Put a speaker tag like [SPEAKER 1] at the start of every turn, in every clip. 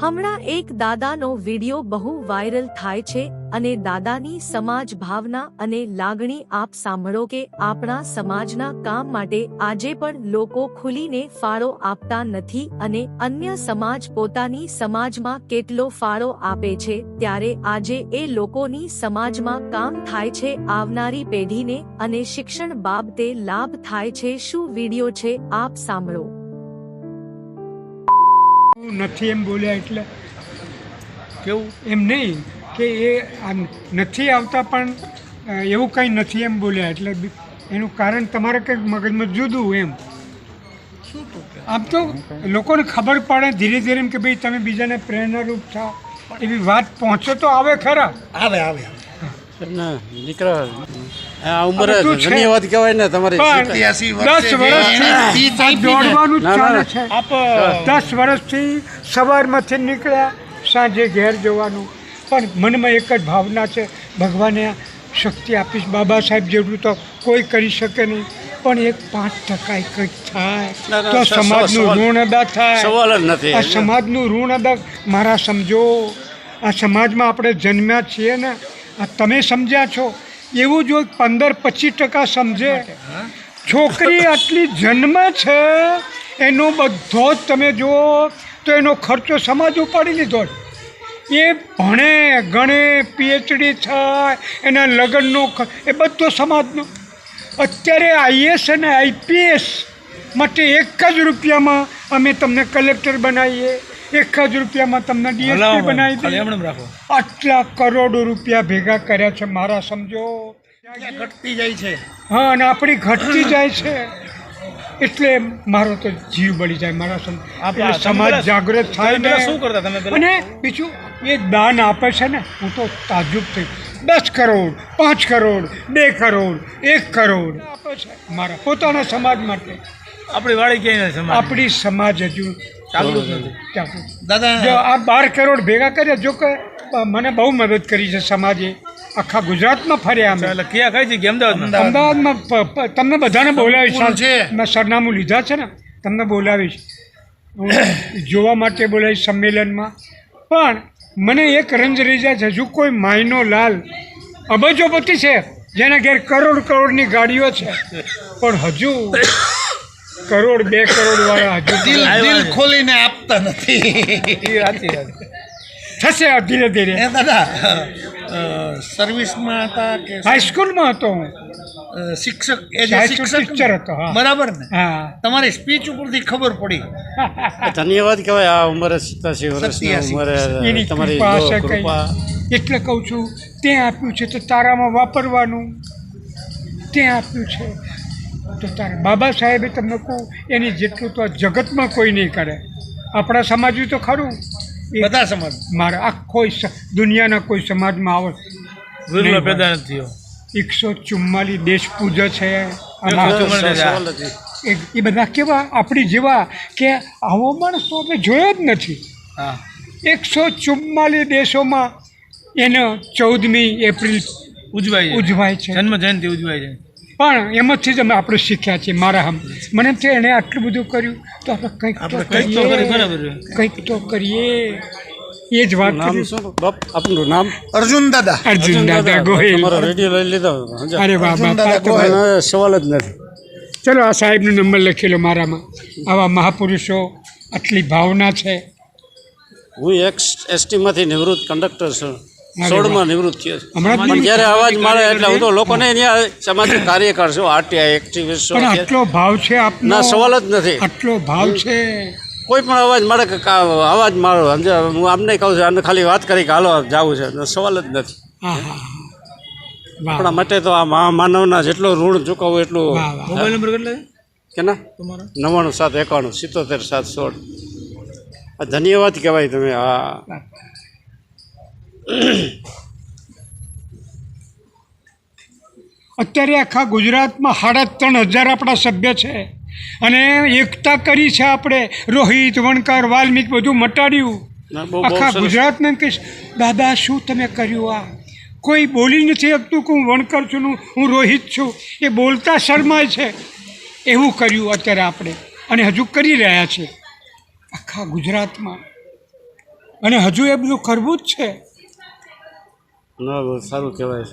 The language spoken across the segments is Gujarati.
[SPEAKER 1] હમણાં એક દાદાનો વિડિયો બહુ વાયરલ થાય છે અને દાદાની સમાજ ભાવના અને લાગણી આપ સાંભળો કે આપણા સમાજના કામ માટે આજે પણ લોકો ખુલીને ફાળો આપતા નથી અને અન્ય સમાજ પોતાની સમાજમાં કેટલો ફાળો આપે છે ત્યારે આજે એ લોકોની સમાજમાં કામ થાય છે આવનારી પેઢીને અને શિક્ષણ બાબતે લાભ થાય છે શું વિડિયો છે આપ સાંભળો.
[SPEAKER 2] નથી એમ બોલ્યા એટલે.
[SPEAKER 3] કેવું?
[SPEAKER 2] એમ નહીં કે એ આ નથી આવતા પણ એવું કંઈ નથી એમ બોલ્યા એટલે એનું કારણ તમારે કંઈક મગજમાં જુદું એમ. આમ તો લોકોને ખબર પડે ધીરે ધીરે એમ કે ભાઈ તમે બીજાને પ્રેરણારૂપ થાવ એવી વાત પહોંચો તો આવે ખરા.
[SPEAKER 3] આવે આવે
[SPEAKER 4] ના દીકરા આ ઉંમરે
[SPEAKER 2] બધું
[SPEAKER 4] ધન્યવાદ કહેવાય ને તમારી
[SPEAKER 2] દસ વર્ષથી દોડવાનું ચાલે છે.
[SPEAKER 3] આપ.
[SPEAKER 2] દસ વર્ષથી સવારમાંથી નીકળ્યા સાંજે ઘેર જવાનું. પણ મનમાં એક જ ભાવના છે ભગવાને આ શક્તિ આપીશ. બાબા સાહેબ જેટલું તો કોઈ કરી શકે નહીં. પણ એક પાંચ ટકા કંઈક થાય. તો સમાજનું ઋણ અદા થાય.
[SPEAKER 4] સવાલ જ નથી
[SPEAKER 2] આ સમાજનું ઋણ અદા મારા સમજો. આ સમાજમાં આપણે જન્મ્યા છીએ ને આ તમે સમજ્યા છો. એવું જો પંદર પચીસ ટકા સમજે, છોકરી આટલી જન્મ છે, એનો બધો જ તમે જુઓ, તો એનો ખર્ચો સમાજ ઉપાડી લીધો એ ભણે, ગણે પીએચડી થાય, એના લગ્નનો એ બધો સમાજનો. અત્યારે આઈએસ અને આઈપીએસ માટે એક જ રૂપિયામાં અમે તમને કલેક્ટર બનાવીએ. એક જ રૂપિયામાં તમને ડીએસપી બનાવી દઈએ આટલા કરોડો રૂપિયા ભેગા કર્યા છે મારા સમજો?
[SPEAKER 3] ઘટતી જાય છે.
[SPEAKER 2] હા અને આપણી ઘટતી જાય છે. એટલે મારો તો જીવ બળી જાય મારા સમ
[SPEAKER 3] આપણા
[SPEAKER 2] સમાજ જાગૃત થાય ને.
[SPEAKER 3] શું કરતા તમે
[SPEAKER 2] અને બીજું એ દાન આપે છે ને હું તો તાજુબ થઈ દસ કરોડ પાંચ કરોડ બે કરોડ એક કરોડ આપે છે મારા પોતાના સમાજ માટે.
[SPEAKER 3] આપણી વાળી ક્યાંય નથી સમાજ
[SPEAKER 2] આપણી સમાજ હજુ
[SPEAKER 3] ચાલુ. દાદા
[SPEAKER 2] જો આ બાર કરોડ ભેગા કર્યા જો કે મને બહુ મદદ કરી છે સમાજે. આખા ગુજરાતમાં ફર્યા અમે.
[SPEAKER 3] એટલે ક્યાં કઈ જગ્યા અમદાવાદમાં?
[SPEAKER 2] અમદાવાદમાં. તમને બધાને બોલાવીશ. મેં સરનામું લીધા છે ને તમને બોલાવીશ. જોવા માટે બોલાવીશ સંમેલનમાં. પણ મને એક રંજ રહી જાય છે હજુ કોઈ માયનો લાલ. અબજોપતિ છે જેના ઘેર કરોડ કરોડની ગાડીઓ છે. પણ હજુ કરોડ બે કરોડ વાળા
[SPEAKER 3] દિલ દિલ ખોલીને આપતા નથી.
[SPEAKER 2] થશે ધીરે ધીરે.
[SPEAKER 3] એ દાદા સર્વિસમાં હતા કે
[SPEAKER 2] હાઈસ્કૂલમાં હતો હું.
[SPEAKER 3] શિક્ષક એ જે
[SPEAKER 2] હાઈસ્કૂલ
[SPEAKER 3] શિક્ષક
[SPEAKER 2] ટીચર હતો હા.
[SPEAKER 3] બરાબર ને?
[SPEAKER 2] હા.
[SPEAKER 3] તમારી સ્પીચ ઉપરથી ખબર પડી.
[SPEAKER 4] ધન્યવાદ કહેવાય આ ઉંમરે સિત્યાસી વર્ષની ઉંમરે
[SPEAKER 2] એની
[SPEAKER 4] તમારી
[SPEAKER 2] કૃપા એટલે કહું છું તે આપ્યું છે તો તારામાં વાપરવાનું. તે આપ્યું છે. તો તારે બાબા સાહેબે તમને કહું એની જેટલું તો આ જગતમાં કોઈ નહીં કરે. આપણા સમાજનું તો ખરું. એ
[SPEAKER 3] બધા સમાજ.
[SPEAKER 2] મારા આખો દુનિયાના કોઈ સમાજમાં આવે
[SPEAKER 3] પેદા નથી
[SPEAKER 2] એકસો ચુમ્માલીસ દેશ પૂજા છે એ બધા કેવા આપણી જેવા કે આવો માણસ તો આપણે જોયો જ નથી. એકસો ચુમ્માલીસ દેશોમાં એનો ચૌદમી એપ્રિલ
[SPEAKER 3] ઉજવાય
[SPEAKER 2] ઉજવાય છે.
[SPEAKER 3] જન્મ જયંતિ ઉજવાય છે
[SPEAKER 2] પણ એમાંથી જ અમે આપણે શીખ્યા છીએ મારા હમ. મને એમ એણે આટલું બધું કર્યું તો આપણે કંઈક તો
[SPEAKER 3] કંઈક તો કરીએ.
[SPEAKER 2] કંઈક તો કરીએ. એ જ વાત
[SPEAKER 4] બાપ આપનું નામ?
[SPEAKER 3] અર્જુન દાદા.
[SPEAKER 2] અર્જુન દાદા ગોહિલ.
[SPEAKER 4] તમારો રેડિયો લઈ લીધો.
[SPEAKER 2] અરે તો.
[SPEAKER 4] પણ સવાલ જ નથી.
[SPEAKER 2] ચલો આ સાહેબનો નંબર લખેલો મારામાં. આવા મહાપુરુષો આટલી ભાવના છે.
[SPEAKER 4] હું એક્સ એસટીમાંથી નિવૃત્ત કંડક્ટર છું. સોળમાં નિવૃત્ત થયો પણ જ્યારે અવાજ મળે એટલે હું તો લોકોને અહીંયા સામાજિક કાર્યકર છું આરટીઆઈ એક્ટિવિસ્ટ છું
[SPEAKER 2] આટલો ભાવ છે આપનો?
[SPEAKER 4] ના સવાલ જ નથી.
[SPEAKER 2] આટલો ભાવ છે?
[SPEAKER 4] કોઈ પણ અવાજ મળે કે અવાજ મારો સમજે હું આમને કહું છું આમને ખાલી વાત કરી કે હાલો જવું છે. સવાલ જ નથી.
[SPEAKER 2] હા હા
[SPEAKER 4] આપણા માટે તો આ મહામાનવના માનવના જેટલું ઋણ ચૂકવવું એટલું
[SPEAKER 3] મોબાઈલ નંબર કેટલો
[SPEAKER 4] કે ના નવ્વાણું સાત એકાણું સિત્તોતેર સાત સોળ. ધન્યવાદ કહેવાય તમે આ
[SPEAKER 2] અત્યારે આખા ગુજરાતમાં સાડા ત્રણ હજાર આપણા સભ્ય છે. અને એકતા કરી છે આપણે. રોહિત વણકર વાલ્મીક બધું મટાડ્યું. આખા ગુજરાતને કહીશ દાદા શું તમે કર્યું આ? કોઈ બોલી નથી શકતું કે હું વણકર છું હું રોહિત છું. એ બોલતા શરમાય છે. એવું કર્યું અત્યારે આપણે. અને હજુ કરી રહ્યા છે. આખા ગુજરાતમાં. અને હજુ એ બધું કરવું જ છે.
[SPEAKER 4] ના બહુ સારું કહેવાય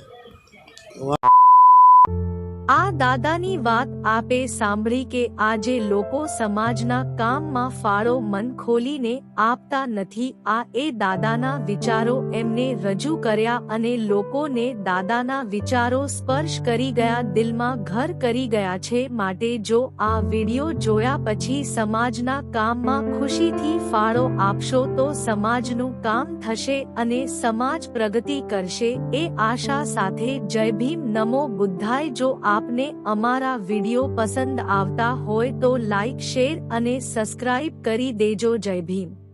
[SPEAKER 1] દાદાની વાત આપે સાંભળી કે આજે લોકો સમાજના કામમાં ફાળો મન ખોલીને આપતા નથી. આ એ દાદાના વિચારો એમને રજૂ કર્યા અને લોકોને દાદાના વિચારો સ્પર્શ કરી ગયા, દિલમાં ઘર કરી ગયા છે. માટે જો આ વિડિયો જોયા પછી સમાજના કામમાં ખુશીથી ફાળો આપશો તો સમાજનું કામ થશે અને સમાજ પ્રગતિ કરશે. એ આશા સાથે, જય ભીમ નમો બુદ્ધાય. જો આપને અમારા વીડિયો પસંદ આવતા હોય તો લાઈક શેર અને સબસ્ક્રાઇબ કરી દેજો. જય ભીમ.